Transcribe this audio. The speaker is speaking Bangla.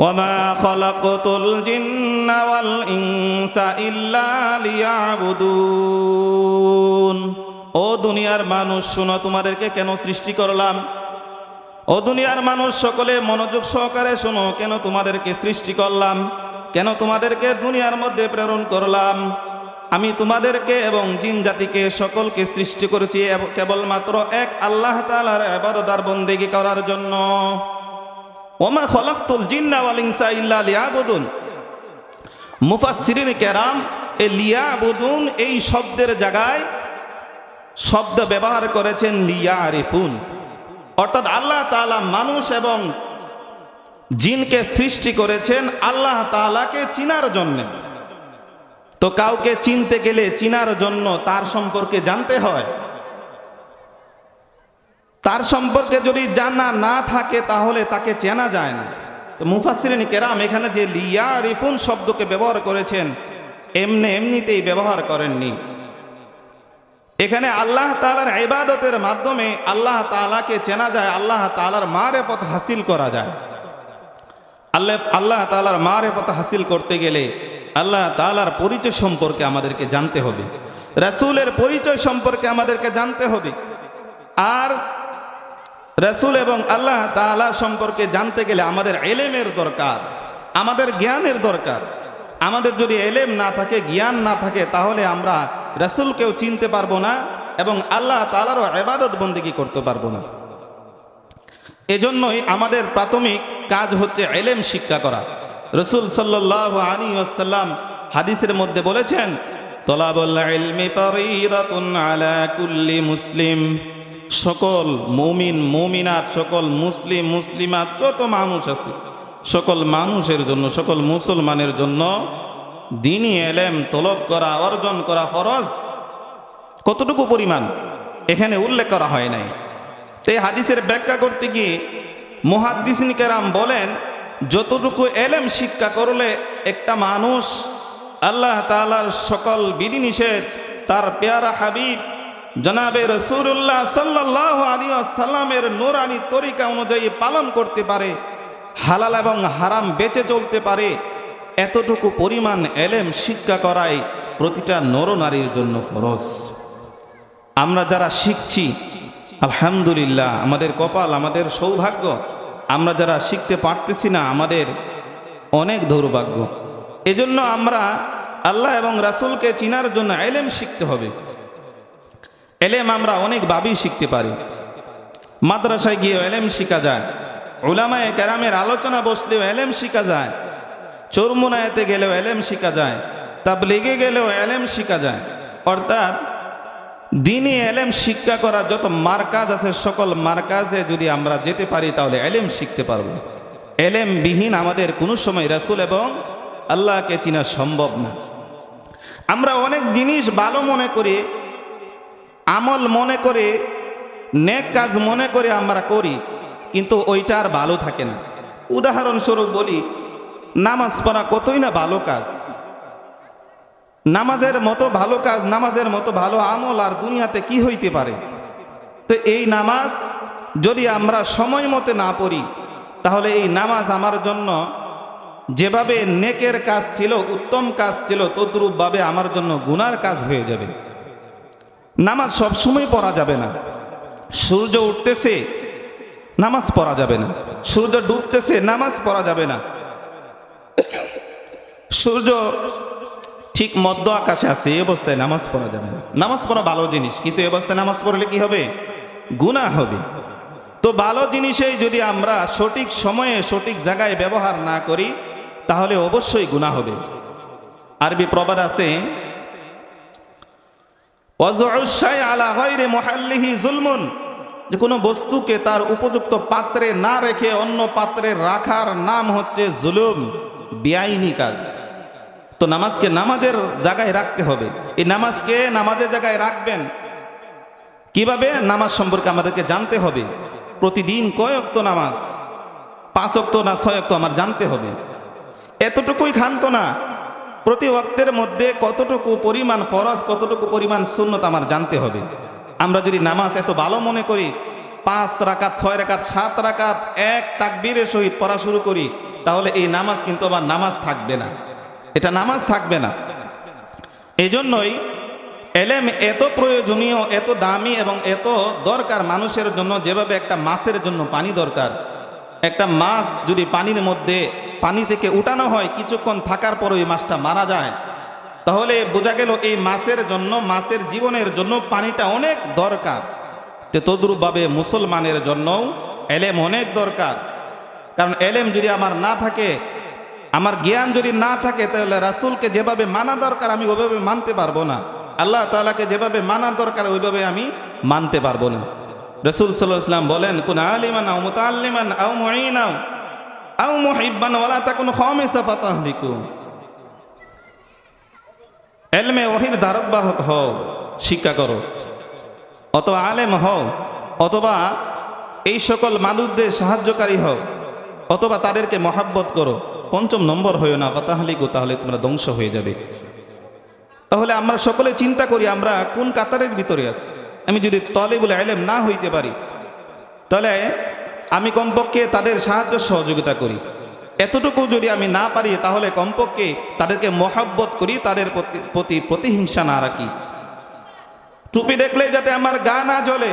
وما خلقت الجن والإنس إلا ليعبدون ও দুনিয়ার মানুষ শোনো তোমাদেরকে কেন সৃষ্টি করলাম ও দুনিয়ার মানুষ সকলে মনোযোগ সহকারে শোনো কেন তোমাদেরকে সৃষ্টি করলাম কেন তোমাদেরকে দুনিয়ার মধ্যে প্রেরণ করলাম আমি তোমাদেরকে এবং জিন জাতিকে সকলকে সৃষ্টি করেছি এবং কেবলমাত্র এক আল্লাহ তাআলার ইবাদতার বন্দেগী করার জন্য ওমা খলাকতুল জিন্না ওয়াল ইনসা ইল্লা লিয়াবুদুন। মুফাসসিরিন কেরাম এই লিয়াবুদুন, এই শব্দের জায়গায় শব্দ ব্যবহার করেছেন লিয়ারিফুন। অর্থাৎ আল্লাহ তাআলা মানুষ এবং জিনকে সৃষ্টি করেছেন, আল্লাহ তাআলাকে চিনার জন্য। তো কাউকে চিনতে গেলে চিনার জন্য তার সম্পর্কে জানতে হয়। তার সম্পর্কে যদি জানা না থাকে, তাহলে তাকে চেনা যায় না। তো মুফাসিরিন কেরাম এখানে যে লিয়া রিফুন শব্দকে ব্যবহার করেছেন, এমনি এমনিতেই ব্যবহার করেননি। এখানে আল্লাহ তালার ইবাদতের মাধ্যমে আল্লাহ তালাকে চেনা যায়, আল্লাহ তালার মারেফত হাসিল করা যায়। আল্লাহ আল্লাহ তালার মারেফত হাসিল করতে গেলে আল্লাহ তালার পরিচয় সম্পর্কে আমাদেরকে জানতে হবে। রাসূলের পরিচয় সম্পর্কে আমাদেরকে জানতে হবে। আর রাসূল এবং আল্লাহ তাআলা সম্পর্কে জানতে গেলে আমাদের এলেমের দরকার, আমাদের জ্ঞানের দরকার। আমাদের যদি এলেম না থাকে, জ্ঞান না থাকে, তাহলে আমরা রাসূলকেও চিনতে পারব না এবং আল্লাহ তালারও এবাদত বন্দেগী করতে পারব না। এজন্যই আমাদের প্রাথমিক কাজ হচ্ছে এলেম শিক্ষা করা। রসুল সাল্লাহ আলী আসাল্লাম হাদিসের মধ্যে বলেছেন, তলাবুল ইলমি ফরিদাতুন আলা কুল্লি মুসলিম। সকল মুমিন, মুমিনাত, সকল মুসলিম, মুসলিমাত, যত মানুষ আছে, সকল মানুষের জন্য, সকল মুসলমানের জন্য দিনই এলেম, তলব করা, অর্জন করা ফরজ। কতটুকু পরিমাণ? এখানে উল্লেখ করা হয় নাই। এই হাদিসের ব্যাখ্যা করতে গিয়ে মুহাদ্দিসিন কেরাম বলেন, যতটুকু এলেম শিক্ষা করলে একটা মানুষ আল্লাহ তাআলার সকল বিধিনিষেধ, তার পেয়ারা হাবিব জনাবে রসুল্লাহ সাল্লাহ আলী সাল্লামের নোরানি তরিকা অনুযায়ী পালন করতে পারে, হালাল এবং হারাম বেঁচে চলতে পারে, এতটুকু পরিমাণ এলেম শিক্ষা করাই প্রতিটা নরনারীর জন্য ফরজ। আমরা যারা শিখছি, আলহামদুলিল্লাহ, আমাদের কপাল, আমাদের সৌভাগ্য, আমরা যারা শিখতে পারতেছি না, আমাদের অনেক দৌর্ভাগ্য। এজন্য আমরা আল্লাহ এবং রাসূলকে চিনার জন্য এলেম শিখতে হবে। এলেম আমরা অনেকভাবেই শিখতে পারি। মাদ্রাসায় গিয়ে এলেম শিখা যায়। ওলামায়ে ক্যারামের আলোচনা বসলেও এলেম শিখা যায়। চরমুনায়াতে গেলেও এলেম শিখা যায়। তাবলিগে গেলেও এলেম শিখা যায়। অর্থাৎ দিনই এলেম শিক্ষা করার যত মার্কাজ আছে, সকল মার্কাজে যদি আমরা যেতে পারি, তাহলে এলেম শিখতে পারব। এলেম বিহীন আমাদের কোনো সময় রাসূল এবং আল্লাহকে চিনা সম্ভব না। আমরা অনেক জিনিস ভালো মনে করি আমল মনে করে, নেক কাজ মনে করে আমরা করি, কিন্তু ওইটা আর ভালো থাকে না। উদাহরণস্বরূপ বলি, নামাজ পড়া কতই না ভালো কাজ। নামাজের মতো ভালো কাজ, নামাজের মতো ভালো আমল আর দুনিয়াতে কি হইতে পারে? তো এই নামাজ যদি আমরা সময় মতে না পড়ি, তাহলে এই নামাজ আমার জন্য যেভাবে নেকের কাজ ছিল, উত্তম কাজ ছিল, তদ্রূপভাবে আমার জন্য গুনার কাজ হয়ে যাবে। নামাজ সবসময় পড়া যাবে না। সূর্য উঠতেছে, নামাজ পড়া যাবে না। সূর্য ডুবতেছে, নামাজ পড়া যাবে না। সূর্য ঠিক মধ্য আকাশে আছে এই অবস্থায় নামাজ পড়া যাবে না। নামাজ পড়া ভালো জিনিস, কিন্তু এই অবস্থায় নামাজ পড়লে কি হবে? গুনাহ হবে। তো ভালো জিনিসেই যদি আমরা সঠিক সময়ে, সঠিক জায়গায় ব্যবহার না করি, তাহলে অবশ্যই গুনাহ হবে। আরবি প্রবাদ আছে আলা যে কোনো বস্তুকে তার উপযুক্ত পাত্রে না রেখে অন্য পাত্রে রাখার নাম হচ্ছে জুলুম, বেআইনি কাজ। তো নামাজকে নামাজের জায়গায় রাখতে হবে। এই নামাজকে নামাজের জায়গায় রাখবেন। কীভাবে? নামাজ সম্পর্কে আমাদেরকে জানতে হবে। প্রতিদিন কয়ক্ত নামাজ? পাঁচ অক্ত না ছয় অক্ত আমার জানতে হবে। এতটুকুই খান্ত না। প্রতি ওয়াক্তের মধ্যে কতটুকু পরিমাণ ফরজ, কতটুকু পরিমাণ শূন্যতা আমার জানতে হবে। আমরা যদি নামাজ এত ভালো মনে করি, পাঁচ রাকাত, ছয় রাকাত, সাত রাকাত, এক তাকবীরের সহিত পড়া শুরু করি, তাহলে এই নামাজ কিন্তু আবার নামাজ থাকবে না। এটা নামাজ থাকবে না। এই জন্যই এলেম এত প্রয়োজনীয়, এত দামি এবং এত দরকার মানুষের জন্য, যেভাবে একটা মাছের জন্য পানি দরকার। একটা মাছ যদি পানির মধ্যে পানি থেকে উঠানো হয়, কিছুক্ষণ থাকার পর ওই মাছটা মারা যায়। তাহলে বোঝা গেল এই মাছের জন্য, মাছের জীবনের জন্য পানিটা অনেক দরকার। তে তদ্রূপভাবে মুসলমানের জন্যও এলেম অনেক দরকার। কারণ এলেম যদি আমার না থাকে, আমার জ্ঞান যদি না থাকে, তাহলে রাসূলকে যেভাবে মানা দরকার আমি ওইভাবে মানতে পারব না। আল্লাহ তালাকে যেভাবে মানা দরকার, ওইভাবে আমি মানতে পারব না। রসুল সাল্লাহ ইসলাম বলেন, কোন আলিমান আও মুতাল্লিমান আও মুঈনাও। আও মুহিব্বান ওয়ালা তাকুন খামিসা ফাতাহলিকু এলমে ওহির ধারকবাহক হও, শিক্ষা করো। অথবা আলেম হও, অথবা এই সকল মানুষদের সাহায্যকারী হও, অথবা তাদেরকে মহাব্বত করো। পঞ্চম নম্বর হয়েও না পাতাহালিকু তাহলে তোমরা ধ্বংস হয়ে যাবে। তাহলে আমরা সকলে চিন্তা করি আমরা কোন কাতারের ভিতরে আছি। আমি যদি তলেবুল আলেম না হইতে পারি, তাহলে আমি কমপক্ষে তাদের সাহায্য সহযোগিতা করি। এতটুকু যদি আমি না পারি, তাহলে কমপক্ষে তাদেরকে মহাব্বত করি, তাদের প্রতি প্রতি প্রতিহিংসা না রাখি। টুপি দেখলে যাতে আমার গা না জ্বলে।